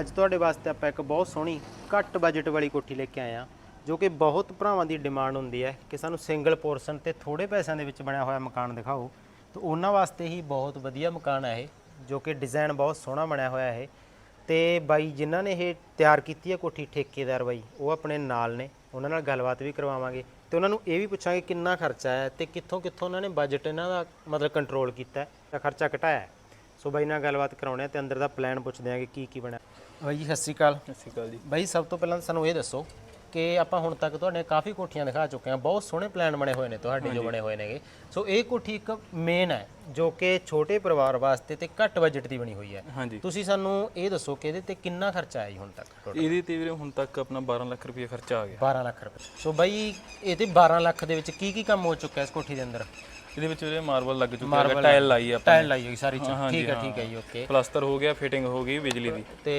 ਅੱਜ ਤੁਹਾਡੇ ਵਾਸਤੇ ਆਪਾਂ ਇੱਕ ਬਹੁਤ ਸੋਹਣੀ ਘੱਟ ਬਜਟ ਵਾਲੀ ਕੋਠੀ ਲੈ ਕੇ ਆਏ ਆ ਜੋ ਕਿ ਬਹੁਤ ਭਰਾਵਾਂ ਦੀ ਡਿਮਾਂਡ ਹੁੰਦੀ ਹੈ ਕਿ ਸਾਨੂੰ ਸਿੰਗਲ ਪੋਰਸ਼ਨ ਤੇ ਥੋੜੇ ਪੈਸਿਆਂ ਦੇ ਵਿੱਚ ਬਣਿਆ ਹੋਇਆ ਮਕਾਨ ਦਿਖਾਓ। ਤਾਂ ਉਹਨਾਂ ਵਾਸਤੇ ਹੀ ਬਹੁਤ ਵਧੀਆ ਮਕਾਨ ਹੈ ਇਹ, ਜੋ ਕਿ ਡਿਜ਼ਾਈਨ ਬਹੁਤ ਸੋਹਣਾ ਬਣਿਆ ਹੋਇਆ ਹੈ ਤੇ ਬਾਈ ਜਿਨ੍ਹਾਂ ਨੇ ਇਹ ਤਿਆਰ ਕੀਤੀ ਹੈ ਕੋਠੀ ਠੇਕੇਦਾਰ ਬਾਈ, ਉਹ ਆਪਣੇ ਨਾਲ ਨੇ, ਉਹਨਾਂ ਨਾਲ ਗੱਲਬਾਤ ਵੀ ਕਰਵਾਵਾਂਗੇ। ਤੇ ਉਹਨਾਂ ਨੂੰ ਇਹ ਵੀ ਪੁੱਛਾਂਗੇ ਕਿੰਨਾ ਖਰਚਾ ਹੈ ਤੇ ਕਿੱਥੋਂ ਕਿੱਥੋਂ ਉਹਨਾਂ ਨੇ ਬਜਟ ਇਹਨਾਂ ਦਾ ਮਤਲਬ ਕੰਟਰੋਲ ਕੀਤਾ ਹੈ, ਖਰਚਾ ਘਟਾਇਆ ਸੋ ਬਾਈ ਨਾਲ ਗੱਲਬਾਤ ਕਰਾਉਣੇ ਆ ਤੇ ਅੰਦਰ ਦਾ ਪਲਾਨ ਪੁੱਛਦੇ ਆਂਗੇ ਕੀ ਕੀ ਬਣਿਆ। ਬਾਈ ਜੀ ਸਤਿ ਸ਼੍ਰੀ ਅਕਾਲ। ਸਤਿ ਸ਼੍ਰੀ ਅਕਾਲ ਜੀ। ਬਾਈ ਸਭ ਤੋਂ ਪਹਿਲਾਂ ਸਾਨੂੰ ਇਹ ਦੱਸੋ ਕਿ ਆਪਾਂ ਹੁਣ ਤੱਕ ਤੁਹਾਡੇ ਕਾਫੀ ਕੋਠੀਆਂ ਦਿਖਾ ਚੁੱਕੇ ਹਾਂ। ਬਹੁਤ ਸੋਹਣੇ ਪਲਾਨ ਬਣੇ ਹੋਏ ਨੇ ਤੁਹਾਡੇ ਜੋ ਬਣੇ ਹੋਏ ਨੇਗੇ। ਸੋ ਇਹ ਕੋਠੀ ਇੱਕ ਮੇਨ ਹੈ ਜੋ ਕਿ ਛੋਟੇ ਪਰਿਵਾਰ ਵਾਸਤੇ ਤੇ ਘੱਟ ਬਜਟ ਦੀ ਬਣੀ ਹੋਈ ਹੈ। ਹਾਂਜੀ। ਤੁਸੀਂ ਸਾਨੂੰ ਇਹ ਦੱਸੋ ਕਿ ਇਹਦੇ ਤੇ ਕਿੰਨਾ ਖਰਚਾ ਆਇਆ ਜੀ ਹੁਣ ਤੱਕ total? ਇਹਦੇ ਤੇ ਵੀਰੇ ਹੁਣ ਤੱਕ ਆਪਣਾ 12 ਲੱਖ ਰੁਪਏ ਖਰਚਾ ਆ ਗਿਆ। 12 ਲੱਖ ਰੁਪਏ। ਸੋ ਬਾਈ ਇਹ ਤੇ 12 ਲੱਖ ਦੇ ਵਿੱਚ ਕੀ ਕੀ ਕੰਮ ਹੋ ਚੁੱਕਾ ਇਸ ਕੋਠੀ ਦੇ ਅੰਦਰ? ਇਹਦੇ ਵਿੱਚ ਵੀਰੇ ਮਾਰਬਲ ਲੱਗ ਚੁੱਕਾ ਹੈ ਟਾਇਲ ਲਾਈ ਆਪਾਂ ਟਾਇਲ ਲਾਈ ਹੋਈ ਸਾਰੀ ਚੀਜ਼। ਠੀਕ ਹੈ। ਠੀਕ ਹੈ ਜੀ ਓਕੇ ਪਲਾਸਟਰ ਹੋ ਗਿਆ ਫਿਟਿੰਗ ਹੋ ਗਈ ਬਿਜਲੀ ਦੀ। ਤੇ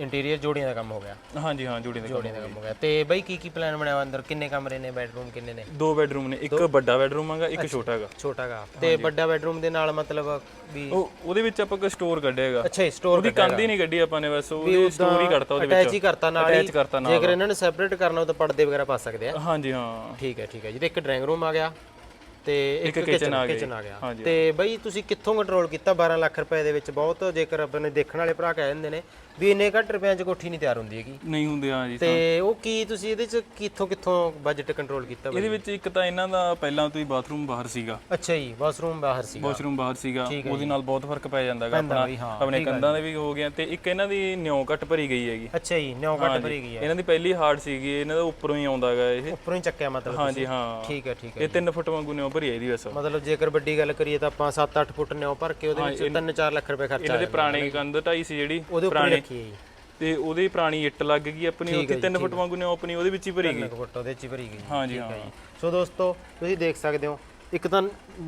ਇੰਟੀਰੀਅਰ ਜੋੜੀਆਂ ਦਾ ਕੰਮ ਹੋ ਗਿਆ। ਹਾਂਜੀ ਹਾਂ ਜੁੜੀ ਦੇ ਜੋੜੀਆਂ ਦਾ ਕੰਮ ਹੋ ਗਿਆ। ਤੇ ਬਾਈ ਕੀ ਕੀ ਪਲਾਨ ਬਣਿਆ ਹੋਇਆ ਅੰਦਰ? ਕਿੰਨੇ ਕਮਰੇ ਨੇ ਬੈਡਰੂਮ ਕਿੰਨੇ ਨੇ? ਦੋ ਬੈਡਰੂਮ ਨੇ ਇੱਕ ਵੱਡਾ ਬੈਡਰੂਮ ਹੈਗਾ ਇੱਕ ਛੋਟਾ ਹੈਗਾ। ਛੋਟਾ ਗਾ ਤੇ ਵੱਡਾ ਬੈਡਰੂਮ ਦੇ ਨਾਲ ਮਤਲਬ ਵੀ ਉਹ ਉਹਦੇ ਵਿੱਚ ਆਪਾਂ ਕੋਈ ਸਟੋਰ ਕੱਢਿਆਗਾ ਅੱਛਾ ਸਟੋਰ ਉਹਦੀ ਕੰਧ ਹੀ ਨਹੀਂ ਕੱਢੀ ਆਪਾਂ ਨੇ ਬਸ ਉਹਦੀ ਸਟੋਰ ਹੀ ਕੱਢਤਾ ਉਹਦੇ ਅਟੈਚ ਹੀ ਵਿੱਚ ਕਰਤਾ ਨਾਲ ਅਟੈਚ ਕਰਤਾ ਨਾਲ। ਜੇਕਰ ਇਹਨਾਂ ਨੇ ਸੈਪਰੇਟ ਕਰਨਾ ਹੋ ਤਾਂ ਪਰਦੇ ਵਗੈਰਾ ਪਾ ਸਕਦੇ ਆ। ਹਾਂਜੀ ਹਾਂ। ਠੀਕ ਹੈ ਠੀਕ ਹੈ ਜੀ। ਤੇ ਇੱਕ ਡਰਾਇੰਗ ਰੂਮ ਆ ਗਿਆ। ਤੇ ਇੱਕ ਕਿਚਨ ਆ ਗਈ। ਕਿਚਨ ਆ ਗਿਆ। ਤੇ ਬਈ ਤੁਸੀਂ ਕਿੱਥੋਂ ਕੰਟਰੋਲ ਕੀਤਾ? 12 ਲੱਖ ਰੁਪਏ ਦੇ ਵਿੱਚ ਬਹੁਤ ਜੇਕਰ ਆਪਣੇ ਦੇਖਣ ਵਾਲੇ ਭਰਾ ਕਹਿ ਦਿੰਦੇ ਨੇ ਵੀ ਇੰਨੇ ਘੱਟ ਰੁਪਿਆਂ 'ਚ ਕੋਠੀ ਨਹੀਂ ਤਿਆਰ ਹੁੰਦੀ ਹੈਗੀ। ਨਹੀਂ ਹੁੰਦੇ ਹਾਂ ਜੀ ਤੇ ਉਹ ਕੀ ਤੁਸੀਂ ਇਹਦੇ 'ਚ ਕਿੱਥੋਂ ਕਿੱਥੋਂ ਬਜਟ ਕੰਟਰੋਲ ਕੀਤਾ ਇਹਦੇ ਵਿੱਚ ਇੱਕ ਤਾਂ ਇਹਨਾਂ ਦਾ ਪਹਿਲਾਂ ਤੋਂ ਹੀ ਬਾਥਰੂਮ ਬਾਹਰ ਸੀਗਾ। ਅੱਛਾ ਜੀ ਵਾਸ਼ਰੂਮ ਬਾਹਰ ਸੀਗਾ। ਵਾਸ਼ਰੂਮ ਬਾਹਰ ਸੀਗਾ। ਉਹਦੇ ਨਾਲ ਬਹੁਤ ਫ਼ਰਕ ਪੈ ਜਾਂਦਾ ਹੈਗਾ ਪੈਂਦਾ ਆਪਣਾ। ਹਾਂ, ਆਪਣੇ ਕੰਧਾਂ ਦੇ ਵੀ ਹੋ ਗਿਆ ਤੇ ਇੱਕ ਇਹਨਾਂ ਦੀ ਨਿਉ ਘੱਟ ਭਰੀ ਗਈ ਹੈਗੀ। ਅੱਛਾ ਜੀ ਨਿਉ ਘੱਟ ਭਰੀ ਗਈ ਹੈ। ਇਹਨਾਂ ਦੀ ਪਹਿਲੀ ਹਾਰਡ ਸੀਗੀ ਇਹਨਾਂ ਦਾ ਉੱਪਰੋਂ ਹੀ ਆਉਂਦਾ ਹੈਗਾ ਇਹ। ਉੱਪਰੋਂ ਹੀ ਚੱਕਿਆ ਮਤਲਬ ਹਾਂਜੀ ਹਾਂ। ਠੀਕ ਹੈ ਠੀਕ ਹੈ ਇਹ 3 ਫੁੱਟ ਵਾਂਗੂ ਨਿਉ ਭਰੀ ਹੈ ਇਹਦੀ ਵੈਸੇ। ਮਤਲਬ ਜੇਕਰ ਵੱਡੀ ਗੱਲ ਕਰੀਏ ਤਾਂ ਆਪਾਂ 7-8 ਫੁੱਟ ਨਿਉ ਭਰ ਕੇ ਉਹਦੇ ਵਿੱਚ 3-4 ਲੱਖ ਰੁਪਏ ਖਰਚਾ ਇਹਨਾਂ ਦੇ ਪੁਰਾਣੇ ਕੰਧ ਢਾਈ ਸੀ ਜਿਹੜੀ ਉਹਦੇ ਉੱਪਰ ਰੱਖੀ ਹੈ ਜੀ। ਤੇ ਉਹਦੀ ਪੁਰਾਣੀ ਇੱਟ ਲੱਗ ਗਈ ਆਪਣੀ ਉੱਥੇ 3 ਫੁੱਟ ਵਾਂਗੂ ਨਿਉ ਆਪਣੀ ਉਹਦੇ ਵਿੱਚ ਹੀ ਭਰੀ ਗਈ। ਇੱਕ ਫੁੱਟ ਉਹਦੇ ਚ ਹੀ ਭਰੀ ਗਈ ਹਾਂਜੀ ਹਾਂ ਸੋ ਦੋਸਤੋ ਤੁਸੀਂ ਦੇਖ ਸਕਦੇ ਹੋ ਇੱਕ ਤਾਂ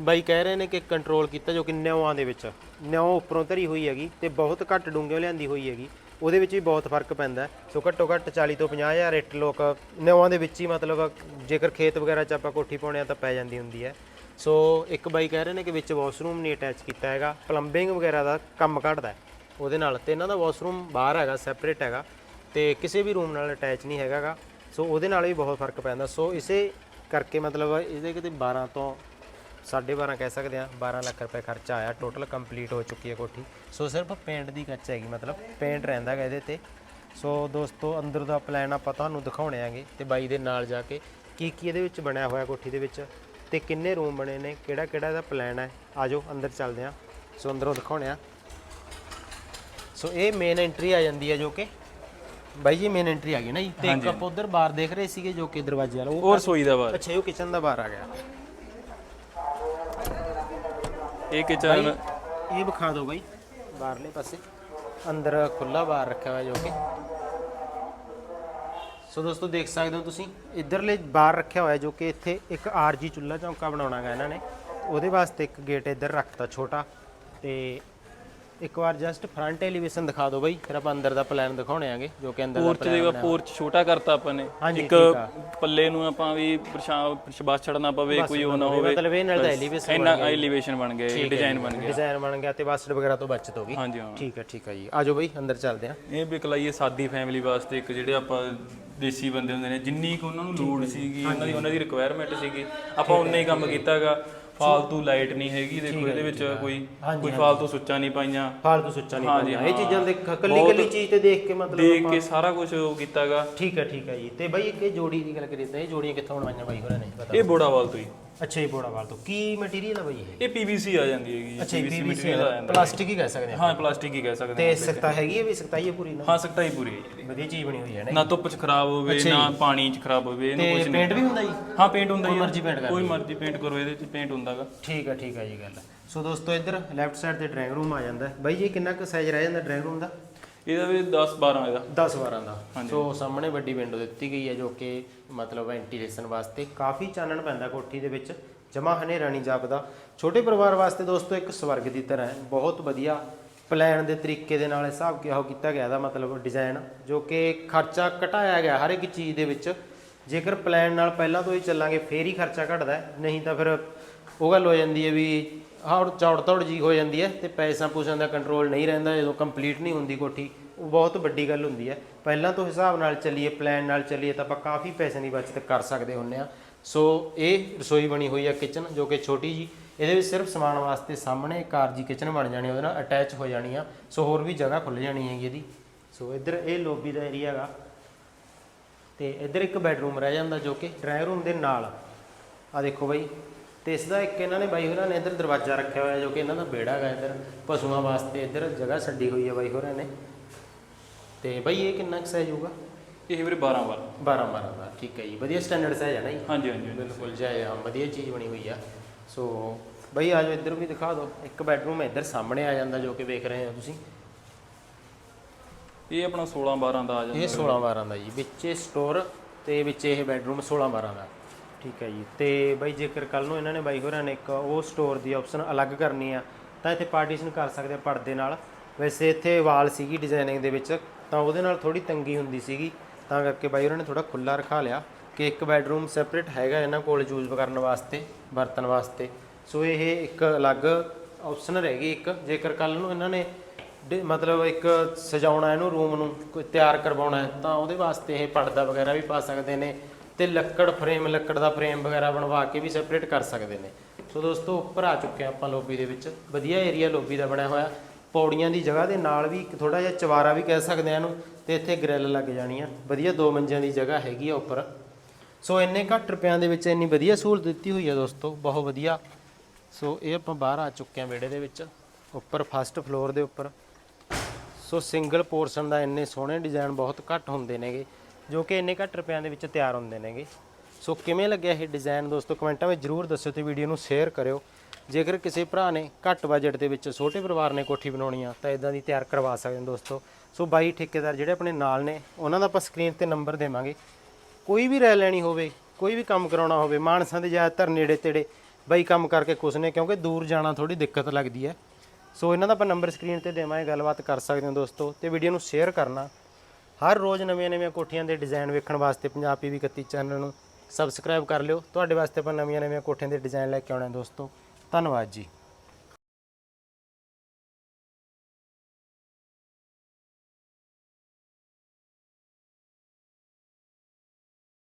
ਬਾਈ ਕਹਿ ਰਹੇ ਨੇ ਕਿ ਕੰਟਰੋਲ ਕੀਤਾ ਜੋ ਕਿ ਨਿਉਆਂ ਦੇ ਵਿੱਚ ਨਿਉ ਉੱਪਰੋਂ ਧਰੀ ਹੋਈ ਹੈਗੀ ਤੇ ਬਹੁਤ ਘੱਟ ਡੂੰਘੇ ਲਿਆਂਦੀ ਹੋਈ ਹੈਗੀ। ਉਹਦੇ ਵਿੱਚ ਵੀ ਬਹੁਤ ਫ਼ਰਕ ਪੈਂਦਾ ਸੋ ਘੱਟੋ ਘੱਟ 40 ਤੋਂ 50 ਹਜ਼ਾਰ ਇੱਟ ਲੋਕ ਨਿਉਆਂ ਦੇ ਵਿੱਚ ਹੀ ਮਤਲਬ ਜੇਕਰ ਖੇਤ ਵਗੈਰਾ 'ਚ ਆਪਾਂ ਕੋਠੀ ਪਾਉਣੇ ਆ ਤਾਂ ਪੈ ਜਾਂਦੀ ਹੁੰਦੀ ਹੈ। ਸੋ ਇੱਕ ਬਾਈ ਕਹਿ ਰਹੇ ਨੇ ਕਿ ਵਿੱਚ ਵਾਸ਼ਰੂਮ ਨਹੀਂ ਅਟੈਚ ਕੀਤਾ ਹੈਗਾ। ਪਲੰਬਿੰਗ ਵਗੈਰਾ ਦਾ ਕੰਮ ਘਟਦਾ ਉਹਦੇ ਨਾਲ ਤੇ ਇਹਨਾਂ ਦਾ ਵਾਸ਼ਰੂਮ ਬਾਹਰ ਹੈਗਾ ਸੈਪਰੇਟ ਹੈਗਾ ਤੇ ਕਿਸੇ ਵੀ ਰੂਮ ਨਾਲ ਅਟੈਚ ਨਹੀਂ ਹੈਗਾਗਾ ਸੋ ਉਹਦੇ ਨਾਲ ਵੀ ਬਹੁਤ ਫ਼ਰਕ ਪੈਂਦਾ। ਸੋ ਇਸੇ ਕਰਕੇ ਮਤਲਬ ਇਹਦੇ ਕਿਤੇ 12 ਤੋਂ 12.5 ਕਹਿ ਸਕਦੇ ਆ 12 ਲੱਖ ਰੁਪਏ ਖਰਚਾ ਆਇਆ ਟੋਟਲ ਕੰਪਲੀਟ ਹੋ ਚੁੱਕੀ ਹੈ ਕੋਠੀ। ਸੋ ਸਿਰਫ ਪੇਂਟ ਦੀ ਕੱਚ ਹੈਗੀ ਮਤਲਬ ਪੇਂਟ ਰਹਿੰਦਾ ਹੈਗਾ ਇਹਦੇ ਤੇ। ਸੋ ਦੋਸਤੋ ਅੰਦਰ ਦਾ ਪਲਾਨ ਆਪਾਂ ਤੁਹਾਨੂੰ ਦਿਖਾਉਣੇ ਆਂਗੇ ਤੇ ਬਾਈ ਦੇ ਨਾਲ ਜਾ ਕੇ ਕੀ ਕੀ ਇਹਦੇ ਵਿੱਚ ਬਣਿਆ ਹੋਇਆ ਕੋਠੀ ਦੇ ਵਿੱਚ ਤੇ ਕਿੰਨੇ ਰੂਮ ਬਣੇ ਨੇ ਕਿਹੜਾ ਕਿਹੜਾ ਇਹਦਾ ਪਲਾਨ ਹੈ। ਆਜੋ ਅੰਦਰ ਚੱਲਦੇ ਆ। ਸੋ ਅੰਦਰੋਂ ਦਿਖਾਉਣੇ ਆ। ਸੋ ਇਹ ਮੇਨ ਐਂਟਰੀ ਆ ਜਾਂਦੀ ਹੈ ਜੋ ਕਿ। ਬਾਈ ਜੀ ਮੇਨ ਐਂਟਰੀ ਆ ਗਈ ਨਾ ਜੀ। ਤੇ ਇੱਕ ਆਪਾਂ ਉਧਰ ਬਾਹਰ ਦੇਖ ਰਹੇ ਸੀਗੇ ਜੋ ਕਿ ਦਰਵਾਜ਼ੇ ਵਾਲਾ ਉਹ ਔਰ ਸੋਈ ਦਾ ਬਾਅਦ ਅੱਛਾ ਇਹ ਕਿਚਨ ਦਾ ਬਾਹਰ ਆ ਗਿਆ। ਇਹ ਕਿਚਨ ਇਹ ਵਿਖਾ ਦਿਓ ਬਾਈ। ਬਾਹਰਲੇ ਪਾਸੇ। ਅੰਦਰ ਖੁੱਲਾ ਬਾਹਰ ਰੱਖਿਆ ਹੋਇਆ ਜੋ ਕਿ। ਸੋ ਦੋਸਤੋ ਦੇਖ ਸਕਦੇ ਹੋ ਤੁਸੀਂ ਇਧਰਲੇ ਬਾਹਰ ਰੱਖਿਆ ਹੋਇਆ ਜੋ ਕਿ ਇੱਥੇ ਇੱਕ ਆਰਜੀ ਚੁੱਲ੍ਹਾ ਚੌਂਕਾ ਬਣਾਉਣਾ ਗਾ ਇਹਨਾਂ ਨੇ। ਉਹਦੇ ਵਾਸਤੇ ਇੱਕ ਗੇਟ ਇੱਧਰ ਰੱਖਤਾ ਛੋਟਾ ਤੇ ਇੱਕ ਵਾਰ ਜਸਟ ਫਰੰਟ ਐਲੀਵੇਸ਼ਨ ਦਿਖਾ ਦਿਓ ਬਾਈ। ਫਿਰ ਆਪਾਂ ਅੰਦਰ ਦਾ ਪਲਾਨ ਦਿਖਾਉਣੇ ਆਂਗੇ ਜੋ ਕਿ ਅੰਦਰ ਦਾ ਪੋਰਚ ਦੇਗਾ ਪੋਰਚ ਛੋਟਾ ਕਰਤਾ ਆਪਾਂ ਨੇ। ਇੱਕ ਆ। ਪੱਲੇ ਨੂੰ ਆਪਾਂ ਵੀ ਪ੍ਰਸ਼ਾਬ ਛੜਨਾ ਪਵੇ ਕੋਈ ਉਹ ਨਾ ਹੋਵੇ। ਮਤਲਬ ਇਹ ਨਾਲ ਦਾ ਐਲੀਵੇਸ਼ਨ ਇੰਨਾ ਐਲੀਵੇਸ਼ਨ ਬਣ ਗਿਆ ਡਿਜ਼ਾਈਨ ਬਣ ਗਿਆ। ਡਿਜ਼ਾਈਨ ਬਣ ਗਿਆ ਤੇ ਬਸਟ ਵਗੈਰਾ ਤੋਂ ਬਚਤ ਹੋ ਗਈ। ਹਾਂਜੀ ਹਾਂ। ਠੀਕ ਹੈ ਠੀਕ ਹੈ ਜੀ। ਆਜੋ ਬਾਈ ਅੰਦਰ ਚੱਲਦੇ ਹਾਂ। ਇਹ ਵੀ ਕਲਾਈਏ ਸਾਦੀ ਫੈਮਿਲੀ ਵਾਸਤੇ ਇੱਕ ਜਿਹੜੇ ਆਪਾਂ ਦੇਸੀ ਬੰਦੇ ਹੁੰਦੇ ਨੇ ਜਿੰਨੀ ਕੁ ਉਹਨਾਂ ਨੂੰ ਲੋੜ ਸੀਗੀ ਉਹਨਾਂ ਦੀ ਉਹਨਾਂ ਦੀ ਰਿਕੁਆਇਰਮੈਂਟ ਸੀਗੀ ਆਪਾਂ ਉਨਾ ਹੀ ਕੰਮ ਕੀਤਾਗਾ। ਫਾਲਤੂ ਲਾਈਟ ਨਹੀਂ ਹੈਗੀ ਦੇਖੋ ਇਹਦੇ ਵਿੱਚ ਕੋਈ ਕੋਈ ਫਾਲਤੂ ਸੁੱਚਾਂ ਨਹੀਂ ਪਾਈਆਂ। ਫਾਲਤੂ ਸੁੱਚਾ ਨਹੀਂ ਪਾਉਂਦਾ ਇਹ ਚੀਜ਼ਾਂ ਦੇ ਕੱਲੀ ਕੱਲੀ ਚੀਜ਼ ਤੇ ਦੇਖ ਕੇ ਮਤਲਬ ਦੇਖ ਕੇ ਸਾਰਾ ਕੁਝ ਉਹ ਕੀਤਾਗਾ। ਠੀਕ ਹੈ ਠੀਕ ਹੈ ਜੀ। ਤੇ ਬਾਈ ਇੱਕ ਇਹ ਜੋੜੀ ਦੀ ਗੱਲ ਕਰੀਏ ਤਾਂ ਇਹ ਜੋੜੀਆਂ ਕਿੱਥੋਂ ਬਣਵਾਈਆਂ ਬਾਈ ਹੋਰਾਂ ਨੇ? ਪਤਾ ਇਹ ਬੋੜਾਵਾਲ ਤੋਂ ਹੀ। ਅੱਛਾ ਜੀ ਬੋੜਾਵਾਲ ਤੋਂ। ਕੀ ਮਟੀਰੀਅਲ ਹੈ ਬਾਈ ਇਹ? ਇਹ ਪੀਵੀਸੀ ਆ ਜਾਂਦੀ ਹੈਗੀ ਅੱਛਾ ਜੀ PVC ਪੀਵੀਸੀ material ਆ ਜਾਂਦਾ ਪਲਾਸਟਿਕ ਹੀ ਕਹਿ ਸਕਦੇ ਹਾਂ ਹਾਂ ਪਲਾਸਟਿਕ ਹੀ ਕਹਿ ਸਕਦੇ ਤੇ ਸਖਤਾ ਹੈਗੀ ਹੈ ਵੀ ਸਖਤਾਈ ਹੈ ਪੂਰੀ ਨਾ? ਹਾਂ ਸਖਤਾਈ ਪੂਰੀ ਹੈ ਜੀ। ਵਧੀਆ ਚੀਜ਼ ਬਣੀ ਹੋਈ ਹੈ ਨਾ ਨਾ ਧੁੱਪ ਚ ਖਰਾਬ ਹੋਵੇ ਨਾ ਪਾਣੀ ਚ ਖਰਾਬ ਹੋਵੇ ਇਹਨੂੰ ਤੇ ਕੁਝ ਪੇਂਟ ਵੀ ਹੁੰਦਾ ਜੀ? ਹਾਂ ਪੇਂਟ ਹੁੰਦਾ ਹੀ ਮਰਜ਼ੀ paint ਕਰ ਕੋਈ ਮਰਜ਼ੀ ਪੇਂਟ ਕਰੋ ਇਹਦੇ ਚ ਪੇਂਟ ਹੁੰਦਾਗਾ। ਠੀਕ ਹੈ ਠੀਕ ਹੈ ਜੀ ਗੱਲ। ਸੋ ਦੋਸਤੋ ਇੱਧਰ ਲੈਫਟ ਸਾਈਡ ਤੇ ਡਰਾਇੰਗ ਰੂਮ ਆ ਜਾਂਦਾ ਹੈ। ਬਾਈ ਜੀ ਕਿੰਨਾ ਕੁ ਸਾਈਜ਼ ਰਹਿ ਜਾਂਦਾ ਡਰਾਇੰਗ ਰੂਮ ਦਾ? ਇਹਦਾ ਵੀ 10 12 ਇਹਦਾ। 10 12 ਦਾ। ਸੋ ਸਾਹਮਣੇ ਵੱਡੀ ਵਿੰਡੋ ਦਿੱਤੀ ਗਈ ਹੈ ਜੋ ਕਿ ਮਤਲਬ ਵੈਂਟੀਲੇਸ਼ਨ ਵਾਸਤੇ ਕਾਫੀ ਚਾਨਣ ਪੈਂਦਾ ਕੋਠੀ ਦੇ ਵਿੱਚ ਜਮਾ ਹਨੇਰਾ ਨਹੀਂ ਜਾਪਦਾ। ਛੋਟੇ ਪਰਿਵਾਰ ਵਾਸਤੇ ਦੋਸਤੋ ਇੱਕ ਸਵਰਗ ਦੀ ਤਰ੍ਹਾਂ ਹੈ। ਬਹੁਤ ਵਧੀਆ ਪਲਾਨ ਦੇ ਤਰੀਕੇ ਦੇ ਨਾਲ ਹਿਸਾਬ ਕਿਹਾ ਕੀਤਾ ਗਿਆ ਦਾ ਮਤਲਬ ਡਿਜ਼ਾਈਨ ਜੋ ਕਿ ਖਰਚਾ ਘਟਾਇਆ ਗਿਆ ਹਰ ਇੱਕ ਚੀਜ਼ ਦੇ ਵਿੱਚ। ਜੇਕਰ ਪਲਾਨ ਨਾਲ ਪਹਿਲਾਂ ਤੋਂ ਹੀ ਚੱਲਾਂਗੇ ਫੇਰ ਹੀ ਖਰਚਾ ਘਟਦਾ ਨਹੀਂ ਤਾਂ ਫਿਰ ਉਹ ਗੱਲ ਹੋ ਜਾਂਦੀ ਹੈ ਵੀ ਹੌੜ ਚੌੜ ਤੌੜ ਜੀ ਹੋ ਜਾਂਦੀ ਹੈ ਤੇ ਪੈਸਾ ਪੂਸਾਂ ਦਾ ਕੰਟਰੋਲ ਨਹੀਂ ਰਹਿੰਦਾ, ਜਦੋਂ ਕੰਪਲੀਟ ਨਹੀਂ ਹੁੰਦੀ ਕੋਠੀ, ਉਹ ਬਹੁਤ ਵੱਡੀ ਗੱਲ ਹੁੰਦੀ ਹੈ। ਪਹਿਲਾਂ ਤੋਂ ਹਿਸਾਬ ਨਾਲ ਚੱਲੀਏ ਪਲਾਨ ਨਾਲ ਚੱਲੀਏ, ਤਾਂ ਆਪਾਂ ਕਾਫੀ ਪੈਸੇ ਦੀ ਬਚਤ ਕਰ ਸਕਦੇ ਹੁੰਨੇ ਆ ਸੋ ਇਹ ਰਸੋਈ ਬਣੀ ਹੋਈ ਹੈ ਕਿਚਨ ਜੋ ਕਿ ਛੋਟੀ ਜੀ ਇਹਦੇ ਵਿੱਚ ਸਿਰਫ ਸਮਾਨ ਵਾਸਤੇ ਸਾਹਮਣੇ ਕਾਰ ਜੀ ਕਿਚਨ ਬਣ ਜਾਣੀ, ਉਹਦੇ ਨਾਲ ਅਟੈਚ ਹੋ ਜਾਣੀ ਆ। ਸੋ ਹੋਰ ਵੀ ਜਗ੍ਹਾ ਖੁੱਲ ਜਾਣੀ ਹੈਗੀ ਇਹਦੀ। ਸੋ ਇੱਧਰ ਇਹ ਲੋਬੀ ਦਾ ਏਰੀਆ ਹੈਗਾ। ਤੇ ਇੱਧਰ ਇੱਕ ਬੈਡਰੂਮ ਰਹਿ ਜਾਂਦਾ ਜੋ ਕਿ ਡਰਾਇੰਗ ਰੂਮ ਦੇ ਨਾਲ। ਆ ਦੇਖੋ ਬਾਈ ਤੇ ਇਸ ਦਾ ਇੱਕ ਇਹਨਾਂ ਨੇ ਬਾਈ ਹੋਰਾਂ ਨੇ ਇੱਧਰ ਦਰਵਾਜ਼ਾ ਰੱਖਿਆ ਹੋਇਆ ਜੋ ਕਿ ਇਹਨਾਂ ਦਾ ਵਿਹੜਾ ਹੈਗਾ ਇੱਧਰ ਪਸ਼ੂਆਂ ਵਾਸਤੇ ਇੱਧਰ ਜਗ੍ਹਾ ਛੱਡੀ ਹੋਈ ਹੈ ਬਾਈ ਹੋਰਾਂ ਨੇ। ਤੇ ਬਾਈ ਇਹ ਕਿੰਨਾ ਕੁ ਸਾਈਜ਼ ਹੋਊਗਾ? ਇਹ ਵੀਰੇ 12 ਵਾਰ 12 12 ਦਾ ਠੀਕ ਹੈ ਜੀ। ਵਧੀਆ ਸਟੈਂਡਰਡ ਸਾਈਜ਼ ਹੈ ਨਾ ਜੀ? ਹਾਂਜੀ ਹਾਂਜੀ। ਬਿਲਕੁਲ ਹਾਂ ਵਧੀਆ ਚੀਜ਼ ਬਣੀ ਹੋਈ ਆ। ਸੋ ਬਾਈ ਆਜੋ ਇੱਧਰ ਵੀ ਦਿਖਾ ਦਿਓ। ਇੱਕ ਬੈਡਰੂਮ ਇੱਧਰ ਸਾਹਮਣੇ ਆ ਜਾਂਦਾ ਜੋ ਕਿ ਵੇਖ ਰਹੇ ਹੋ ਤੁਸੀਂ। ਇਹ ਆਪਣਾ 16 12 ਦਾ ਆ ਜਾਂਦਾ। ਇਹ 16 12 ਦਾ ਜੀ ਵਿੱਚ ਸਟੋਰ ਤੇ ਵਿੱਚ ਇਹ ਬੈਡਰੂਮ 16 12 ਦਾ। ਠੀਕ ਹੈ ਜੀ। ਤੇ ਬਾਈ ਜੇਕਰ ਕੱਲ ਨੂੰ ਇਹਨਾਂ ਨੇ ਬਾਈ ਹੋਰਾਂ ਨੇ ਇੱਕ ਉਹ ਸਟੋਰ ਦੀ ਆਪਸ਼ਨ ਅਲੱਗ ਕਰਨੀ ਆ, ਤਾਂ ਇੱਥੇ ਪਾਰਟੀਸ਼ਨ ਕਰ ਸਕਦੇ ਆ ਪਰਦੇ ਨਾਲ। ਵੈਸੇ ਇੱਥੇ ਵਾਲ ਸੀਗੀ ਡਿਜ਼ਾਈਨਿੰਗ ਦੇ ਵਿੱਚ, ਤਾਂ ਉਹਦੇ ਨਾਲ ਥੋੜੀ ਤੰਗੀ ਹੁੰਦੀ ਸੀਗੀ, ਤਾਂ ਕਰਕੇ ਬਾਈ ਹੋਰਾਂ ਨੇ ਥੋੜਾ ਖੁੱਲਾ ਰਖਾ ਲਿਆ ਕਿ ਇੱਕ ਬੈਡਰੂਮ ਸੈਪਰੇਟ ਹੈਗਾ ਇਹਨਾਂ ਕੋਲ ਯੂਜ਼ ਕਰਨ ਵਾਸਤੇ, ਵਰਤਣ ਵਾਸਤੇ। ਸੋ ਇਹ ਇੱਕ ਅਲੱਗ ਆਪਸ਼ਨ ਰਹਿ ਗਈ ਇੱਕ। ਜੇਕਰ ਕੱਲ ਨੂੰ ਇਹਨਾਂ ਨੇ ਡ- ਮਤਲਬ ਇੱਕ ਸਜਾਉਣਾ ਇਹਨੂੰ ਰੂਮ ਨੂੰ ਤਿਆਰ ਕਰਵਾਉਣਾ ਤਾਂ ਉਹਦੇ ਵਾਸਤੇ ਇਹ ਪਰਦਾ ਵਗੈਰਾ ਵੀ ਪਾ ਸਕਦੇ ਨੇ। ਤੇ ਲੱਕੜ ਫਰੇਮ, ਲੱਕੜ ਦਾ ਫਰੇਮ ਵਗੈਰਾ ਬਣਵਾ ਕੇ ਵੀ ਸੈਪਰੇਟ ਕਰ ਸਕਦੇ ਨੇ। ਸੋ ਦੋਸਤੋ, ਉੱਪਰ ਆ ਚੁੱਕੇ ਹਾਂ ਆਪਾਂ ਲੋਬੀ ਦੇ ਵਿੱਚ। ਵਧੀਆ ਏਰੀਆ ਲੋਬੀ ਦਾ ਬਣਿਆ ਹੋਇਆ। ਪੌੜੀਆਂ ਦੀ ਜਗ੍ਹਾ ਦੇ ਨਾਲ ਵੀ ਇੱਕ ਥੋੜਾ ਜਿਹਾ ਚਵਾਰਾ ਵੀ ਕਹਿ ਸਕਦੇ ਆ ਇਹਨੂੰ ਤੇ ਇੱਥੇ ਗ੍ਰਿਲ ਲੱਗ ਜਾਣੀ ਆ। ਵਧੀਆ ਦੋ ਮੰਜਿਆਂ ਦੀ ਜਗ੍ਹਾ ਹੈਗੀ ਆ ਉੱਪਰ। ਸੋ ਇੰਨੇ ਘੱਟ ਰੁਪਿਆਂ ਦੇ ਵਿੱਚ ਇੰਨੀ ਵਧੀਆ ਸਹੂਲਤ ਦਿੱਤੀ ਹੋਈ ਆ ਦੋਸਤੋ, ਬਹੁਤ ਵਧੀਆ। ਸੋ ਇਹ ਆਪਾਂ ਬਾਹਰ ਆ ਚੁੱਕੇ ਹਾਂ ਵਿਹੜੇ ਦੇ ਵਿੱਚ, ਉੱਪਰ ਫਸਟ ਫਲੋਰ ਦੇ ਉੱਪਰ। ਸੋ ਸਿੰਗਲ ਪੋਰਸ਼ਨ ਦਾ ਇੰਨੇ ਸੋਹਣੇ ਡਿਜ਼ਾਈਨ ਬਹੁਤ ਘੱਟ ਹੁੰਦੇ ਨੇਗੇ। ਜੋ ਕਿ ਇੰਨੇ ਘੱਟ ਰੁਪਿਆਂ ਦੇ ਵਿੱਚ ਤਿਆਰ ਹੁੰਦੇ ਨੇਗੇ। ਸੋ ਕਿਵੇਂ ਲੱਗਿਆ ਇਹ ਡਿਜ਼ਾਈਨ ਦੋਸਤੋ, ਕਮੈਂਟਾਂ ਵਿੱਚ ਜਰੂਰ ਦੱਸਿਓ ਤੇ ਵੀਡੀਓ ਨੂੰ ਸ਼ੇਅਰ ਕਰਿਓ। ਜੇਕਰ ਕਿਸੇ ਭਰਾ ਨੇ ਘੱਟ ਬਜਟ ਦੇ ਵਿੱਚ ਛੋਟੇ ਪਰਿਵਾਰ ਨੇ ਕੋਠੀ ਬਣਾਉਣੀ ਆ, ਤਾਂ ਇਦਾਂ ਦੀ ਤਿਆਰ ਕਰਵਾ ਸਕਦੇ ਹੋ ਦੋਸਤੋ। ਸੋ ਬਾਈ ਠੇਕੇਦਾਰ ਜਿਹੜੇ ਆਪਣੇ ਨਾਲ ਨੇ, ਉਹਨਾਂ ਦਾ ਆਪਾਂ ਸਕਰੀਨ ਤੇ ਨੰਬਰ ਦੇਵਾਂਗੇ। ਕੋਈ ਵੀ ਰਾਇ ਲੈਣੀ ਹੋਵੇ, ਕੋਈ ਵੀ ਕੰਮ ਕਰਾਉਣਾ ਹੋਵੇ, ਮਾਨਸਾ ਦੇ ਜ਼ਿਆਦਾਤਰ ਨੇੜੇ ਤੇੜੇ ਬਾਈ ਕੰਮ ਕਰਕੇ ਕੁਛ ਨੇ, ਕਿਉਂਕਿ ਦੂਰ ਜਾਣਾ ਥੋੜੀ ਦਿੱਕਤ ਲੱਗਦੀ ਹੈ। ਸੋ ਇਹਨਾਂ ਦਾ ਆਪਾਂ ਨੰਬਰ ਸਕਰੀਨ ਤੇ ਦੇਵਾਂਗੇ, ਗੱਲਬਾਤ ਕਰ ਸਕਦੇ ਹੋ ਦੋਸਤੋ ਤੇ ਵੀਡੀਓ ਨੂੰ ਸ਼ੇਅਰ ਕਰਨਾ। ਹਰ ਰੋਜ਼ ਨਵੀਆਂ-ਨਵੀਆਂ ਕੋਠੀਆਂ ਦੇ ਡਿਜ਼ਾਈਨ ਵੇਖਣ ਵਾਸਤੇ ਪੰਜਾਬ ਪੀਵੀ 31 ਚੈਨਲ ਨੂੰ ਸਬਸਕ੍ਰਾਈਬ ਕਰ ਲਿਓ। ਤੁਹਾਡੇ ਵਾਸਤੇ ਆਪਾਂ ਨਵੀਆਂ-ਨਵੀਆਂ ਕੋਠੀਆਂ ਦੇ ਡਿਜ਼ਾਈਨ ਲੈ ਕੇ ਆਉਣਾ ਦੋਸਤੋ। ਧੰਨਵਾਦ ਜੀ।